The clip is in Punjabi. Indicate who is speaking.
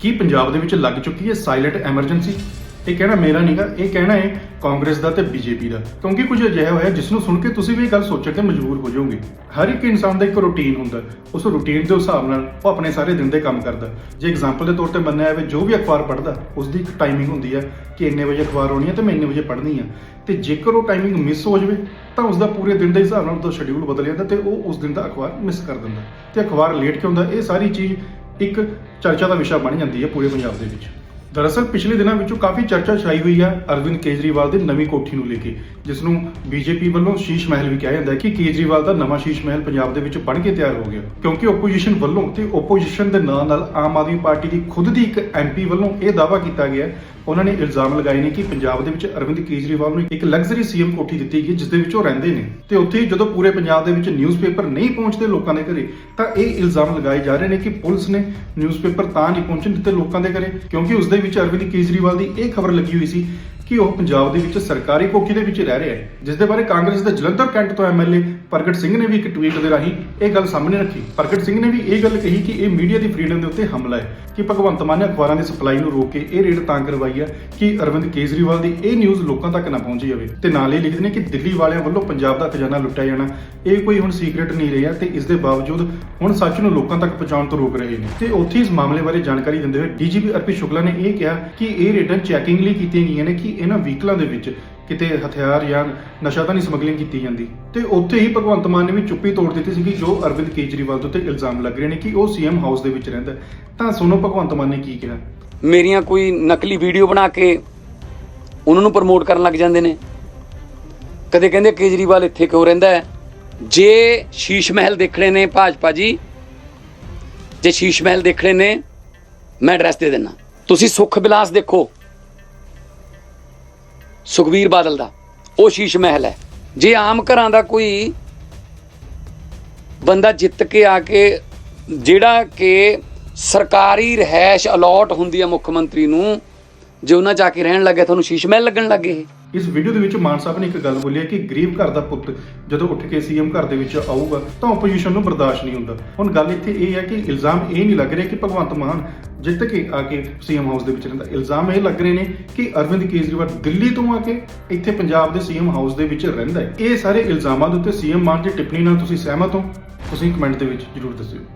Speaker 1: ਕੀ ਪੰਜਾਬ ਦੇ ਵਿੱਚ ਲੱਗ ਚੁੱਕੀ ਹੈ ਸਾਇਲੈਂਟ ਐਮਰਜੈਂਸੀ ਇਹ ਕਹਿਣਾ ਮੇਰਾ ਨਹੀਂਗਾ ਇਹ ਕਹਿਣਾ ਹੈ ਕਾਂਗਰਸ ਦਾ ਤੇ ਬੀਜੇਪੀ ਦਾ। ਕਿਉਂਕਿ ਕੁਝ ਅਜਿਹਾ ਹੋਇਆ ਜਿਸ ਨੂੰ ਸੁਣ ਕੇ ਤੁਸੀਂ ਵੀ ਇਹ ਗੱਲ ਸੋਚਣ ਤੇ ਮਜਬੂਰ ਹੋ ਜਾਓਗੇ। ਹਰ ਇੱਕ ਇਨਸਾਨ ਦਾ ਇੱਕ ਰੂਟੀਨ ਹੁੰਦਾ। ਉਸ ਰੂਟੀਨ ਦੇ ਹਿਸਾਬ ਨਾਲ ਉਹ ਆਪਣੇ ਸਾਰੇ ਦਿਨ ਦੇ ਕੰਮ ਕਰਦਾ। ਜੇ ਐਗਜ਼ਾਮਪਲ ਦੇ ਤੌਰ ਤੇ ਮੰਨਿਆ ਜਾਵੇ, ਜੋ ਵੀ ਅਖਬਾਰ ਪੜ੍ਹਦਾ ਉਸ ਦੀ ਇੱਕ ਟਾਈਮਿੰਗ ਹੁੰਦੀ ਹੈ ਕਿ ਇੰਨੇ ਵਜੇ ਅਖਬਾਰ ਆਉਣੀ ਹੈ ਤੇ ਮੈਂ ਇੰਨੇ ਵਜੇ ਪੜ੍ਹਨੀ ਹੈ ਤੇ ਜੇਕਰ ਉਹ ਟਾਈਮਿੰਗ ਮਿਸ ਹੋ ਜਾਵੇ, ਤਾਂ ਉਸ ਦਾ ਪੂਰੇ ਦਿਨ ਦੇ ਹਿਸਾਬ ਨਾਲ ਉਹਦਾ ਸ਼ਡਿਊਲ ਬਦਲ ਜਾਂਦਾ ਤੇ ਉਹ ਉਸ ਦਿਨ ਦਾ ਅਖਬਾਰ ਮਿਸ ਕਰ ਦਿੰਦਾ। ਤੇ ਅਖਬਾਰ ਲੇਟ ਕਿਉਂ ਹੁੰਦਾ? ਇਹ ਸਾਰੀ ਚੀਜ਼ ਇੱਕ ਚਰਚਾ ਦਾ ਵਿਸ਼ਾ ਬਣ ਜਾਂਦੀ ਹੈ ਪੂਰੇ ਪੰਜਾਬ ਦੇ ਵਿੱਚ। ਦਰਅਸਲ ਪਿਛਲੇ ਦਿਨਾਂ ਵਿੱਚੋਂ ਕਾਫੀ ਚਰਚਾ ਛਾਈ ਹੋਈ ਹੈ ਅਰਵਿੰਦ ਕੇਜਰੀਵਾਲ ਦੀ ਨਵੀਂ ਕੋਠੀ ਨੂੰ ਲੈ ਕੇ ਜਿਸ ਨੂੰ ਬੀਜੇਪੀ ਵੱਲੋਂ ਸ਼ੀਸ਼ ਮਹਿਲ ਵੀ ਕਿਹਾ ਜਾਂਦਾ ਹੈ ਕਿ ਕੇਜਰੀਵਾਲ ਦਾ ਨਵਾਂ ਸ਼ੀਸ਼ ਮਹਿਲ ਪੰਜਾਬ ਦੇ ਵਿੱਚ ਬਣ ਕੇ ਤਿਆਰ ਹੋ ਗਿਆ। ਕਿਉਂਕਿ ਓਪੋਜੀਸ਼ਨ ਵੱਲੋਂ ਤੇ ਓਪੋਜੀਸ਼ਨ ਦੇ ਨਾਲ ਨਾਲ ਆਮ ਆਦਮੀ ਪਾਰਟੀ ਦੀ ਖੁਦ ਦੀ ਇੱਕ ਐਮਪੀ ਵੱਲੋਂ ਇਹ ਦਾਅਵਾ ਕੀਤਾ ਗਿਆ ਉਹਨਾਂ ਨੇ ਇਲਜ਼ਾਮ ਲਗਾਏ ਨੇ ਕਿ ਪੰਜਾਬ ਦੇ ਵਿੱਚ ਅਰਵਿੰਦ ਕੇਜਰੀਵਾਲ ਨੂੰ ਇੱਕ ਲਗਜ਼ਰੀ ਸੀਐਮ ਕੋਠੀ ਦਿੱਤੀ ਗਈ ਜਿਸ ਦੇ ਵਿੱਚ ਉਹ ਰਹਿੰਦੇ ਨੇ। ਤੇ ਉੱਥੇ ਜਦੋਂ ਪੂਰੇ ਪੰਜਾਬ ਦੇ ਵਿੱਚ ਨਿਊਜ਼ਪੇਪਰ ਨਹੀਂ ਪਹੁੰਚਦੇ ਲੋਕਾਂ ਦੇ ਘਰੇ, ਤਾਂ ਇਹ ਇਲਜ਼ਾਮ ਲਗਾਏ ਜਾ ਰਹੇ ਨੇ ਕਿ ਪੁਲਿਸ ਨੇ ਨਿਊਜ਼ਪੇਪਰ ਤਾਂ ਨਹੀਂ ਪਹੁੰਚਣ ਦਿੱਤੇ ਲੋਕਾਂ ਦੇ ਘਰੇ, ਕਿਉਂਕਿ ਉਸ ਦੇ ਵਿੱਚ ਅਰਵਿੰਦ ਕੇਜਰੀਵਾਲ ਦੀ ਇਹ ਖਬਰ ਲੱਗੀ ਹੋਈ ਸੀ ਕਿ ਉਹ ਪੰਜਾਬ ਦੇ ਵਿੱਚ ਸਰਕਾਰੀ ਕੋਠੀ ਦੇ ਵਿੱਚ ਰਹਿ ਰਿਹਾ ਹੈ, ਜਿਸ ਦੇ ਬਾਰੇ ਕਾਂਗਰਸ ਦੇ ਜਲੰਧਰ ਕੈਂਟ ਤੋਂ ਐਮਐਲਏ ਪ੍ਰਗਟ ਸਿੰਘ ਨੇ ਵੀ ਇੱਕ ਟਵੀਟ ਦੇ ਰਾਹੀਂ ਇਹ ਗੱਲ ਸਾਹਮਣੇ ਰੱਖੀ। ਪ੍ਰਗਟ ਸਿੰਘ ਨੇ ਵੀ ਇਹ ਗੱਲ ਕਹੀ ਕਿ ਇਹ ਮੀਡੀਆ ਦੀ ਫਰੀडम ਦੇ ਉੱਤੇ ਹਮਲਾ ਹੈ ਕਿ ਭਗਵੰਤ ਮਾਨ ਨੇ ਅਖਬਾਰਾਂ ਦੀ ਸਪਲਾਈ ਨੂੰ ਰੋਕ ਕੇ ਇਹ ਰੇਡ ਤਾਂ ਕਰਵਾਈ ਹੈ ਕਿ ਅਰਵਿੰਦ ਕੇਜਰੀਵਾਲ ਦੀ ਇਹ ਨਿਊਜ਼ ਲੋਕਾਂ ਤੱਕ ਨਾ ਪਹੁੰਚੀ ਜਾਵੇ। ਤੇ ਨਾਲ ਹੀ ਲਿਖਦੇ ਨੇ ਕਿ ਦਿੱਲੀ ਵਾਲਿਆਂ ਵੱਲੋਂ ਪੰਜਾਬ ਦਾ ਖਜ਼ਾਨਾ ਲੁੱਟਿਆ ਜਾਣਾ, ਇਹ ਕੋਈ ਹੁਣ ਸੀਕ੍ਰੀਟ ਨਹੀਂ ਰਿਹਾ ਤੇ ਇਸ ਦੇ ਬਾਵਜੂਦ ਹੁਣ ਸੱਚ ਨੂੰ ਲੋਕਾਂ ਤੱਕ ਪਹੁੰਚਾਉਣ ਤੋਂ ਰੋਕ ਰਹੇ ਨੇ। ਤੇ ਉੱਥੇ ਇਸ ਮਾਮਲੇ ਬਾਰੇ ਜਾਣਕਾਰੀ ਦਿੰਦੇ ਹੋਏ ਡੀਜੀਪੀ ਅਰਪਿਤ ਸ਼ੁਕਲਾ ਨੇ ਇਹ ਕਿਹਾ ਕਿ ਇਹ ਰੇਡਾਂ ਚੈਕਿੰਗ ਲਈ ਕੀਤੀਆਂ ਗਈਆਂ ਨੇ ਕਿ ਇਹਨਾਂ ਵਹੀਕਲਾਂ ਦੇ ਵਿੱਚ ਕਿਤੇ ਹਥਿਆਰ ਜਾਂ ਨਸ਼ਾ ਤਾਂ ਨਹੀਂ ਸਮਗਲਿੰਗ ਕੀਤੀ ਜਾਂਦੀ। ਤੇ ਉੱਥੇ ਹੀ ਭਗਵੰਤ ਮਾਨ ਨੇ ਵੀ ਚੁੱਪੀ ਤੋੜ ਦਿੱਤੀ ਸੀ ਕਿ ਜੋ ਅਰਵਿੰਦ ਕੇਜਰੀਵਾਲ ਦੇ ਉੱਤੇ ਇਲਜ਼ਾਮ ਲੱਗ ਰਹੇ ਨੇ ਕਿ ਉਹ ਸੀਐਮ ਹਾਊਸ ਦੇ ਵਿੱਚ ਰਹਿੰਦਾ ਤਾਂ ਸੁਣੋ ਭਗਵੰਤ ਮਾਨ ਨੇ ਕੀ ਕਿਹਾ।
Speaker 2: ਮੇਰੀਆਂ ਕੋਈ ਨਕਲੀ ਵੀਡੀਓ ਬਣਾ ਕੇ ਉਹਨਾਂ ਨੂੰ ਪ੍ਰਮੋਟ ਕਰਨ ਲੱਗ ਜਾਂਦੇ ਨੇ। ਕਦੇ ਕਹਿੰਦੇ ਕੇਜਰੀਵਾਲ ਇੱਥੇ ਕਿਉਂ ਰਹਿੰਦਾ ਹੈ? ਜੇ ਸ਼ੀਸ਼ ਮਹਿਲ ਦੇਖਣੇ ਨੇ ਭਾਜਪਾ ਜੀ, ਜੇ ਸ਼ੀਸ਼ ਮਹਿਲ ਦੇਖਣੇ ਨੇ, ਮੈਂ ਐਡਰੈਸ ਦੇ ਦਿੰਨਾ ਤੁਸੀਂ ਸੁਖ ਬਿਲਾਸ ਦੇਖੋ। ਸੁਖਵੀਰ ਬਾਦਲ ਦਾ। ਉਹ ਸ਼ੀਸ਼ ਮਹਿਲ ਹੈ। ਜੇ ਆਮ ਘਰਾਂ ਦਾ ਕੋਈ ਬੰਦਾ ਜਿੱਤ ਕੇ ਆ ਕੇ, ਜਿਹੜਾ ਕਿ ਸਰਕਾਰੀ ਰਹਿائش ਅਲੋਟ ਹੁੰਦੀ ਹੈ ਮੁੱਖ ਮੰਤਰੀ ਨੂੰ, ਜੇ ਉਹਨਾਂ ਜਾ ਕੇ ਰਹਿਣ ਲੱਗੇ ਤੁਹਾਨੂੰ ਸ਼ੀਸ਼ ਮਹਿਲ ਲੱਗਣ ਲੱਗੇ
Speaker 1: ਇਸ ਵੀਡੀਓ ਦੇ ਵਿੱਚ ਮਾਨ ਸਾਹਿਬ ਨੇ ਇੱਕ ਗੱਲ ਬੋਲੀ ਹੈ ਕਿ ਗਰੀਬ ਘਰ ਦਾ ਪੁੱਤ ਜਦੋਂ ਉੱਠ ਕੇ ਸੀਐਮ ਘਰ ਦੇ ਵਿੱਚ ਆਊਗਾ, ਤਾਂ ਆਪੋਜੀਸ਼ਨ ਨੂੰ ਬਰਦਾਸ਼ਤ ਨਹੀਂ ਹੁੰਦਾ। ਹੁਣ ਗੱਲ ਇੱਥੇ ਇਹ ਹੈ ਕਿ ਇਲਜ਼ਾਮ ਇਹ ਨਹੀਂ ਲੱਗ ਰਿਹਾ ਕਿ ਭਗਵੰਤ ਮਾਨ ਜਿੱਤ ਕੇ ਆ ਕੇ ਸੀਐਮ ਹਾਊਸ ਦੇ ਵਿੱਚ ਰਹਿੰਦਾ। ਇਲਜ਼ਾਮ ਇਹ ਲੱਗ ਰਹੇ ਨੇ ਕਿ ਅਰਵਿੰਦ ਕੇਜਰੀਵਾਲ ਦਿੱਲੀ ਤੋਂ ਆ ਕੇ ਇੱਥੇ ਪੰਜਾਬ ਦੇ ਸੀਐਮ ਹਾਊਸ ਦੇ ਵਿੱਚ ਰਹਿੰਦਾ ਹੈ। ਇਹ ਸਾਰੇ ਇਲਜ਼ਾਮਾਂ ਦੇ ਉੱਤੇ ਸੀਐਮ ਮਾਨ ਦੀ ਟਿੱਪਣੀ ਨਾਲ ਤੁਸੀਂ ਸਹਿਮਤ ਹੋ? ਤੁਸੀਂ ਕਮੈਂਟ ਦੇ ਵਿੱਚ ਜਰੂਰ ਦੱਸਿਓ।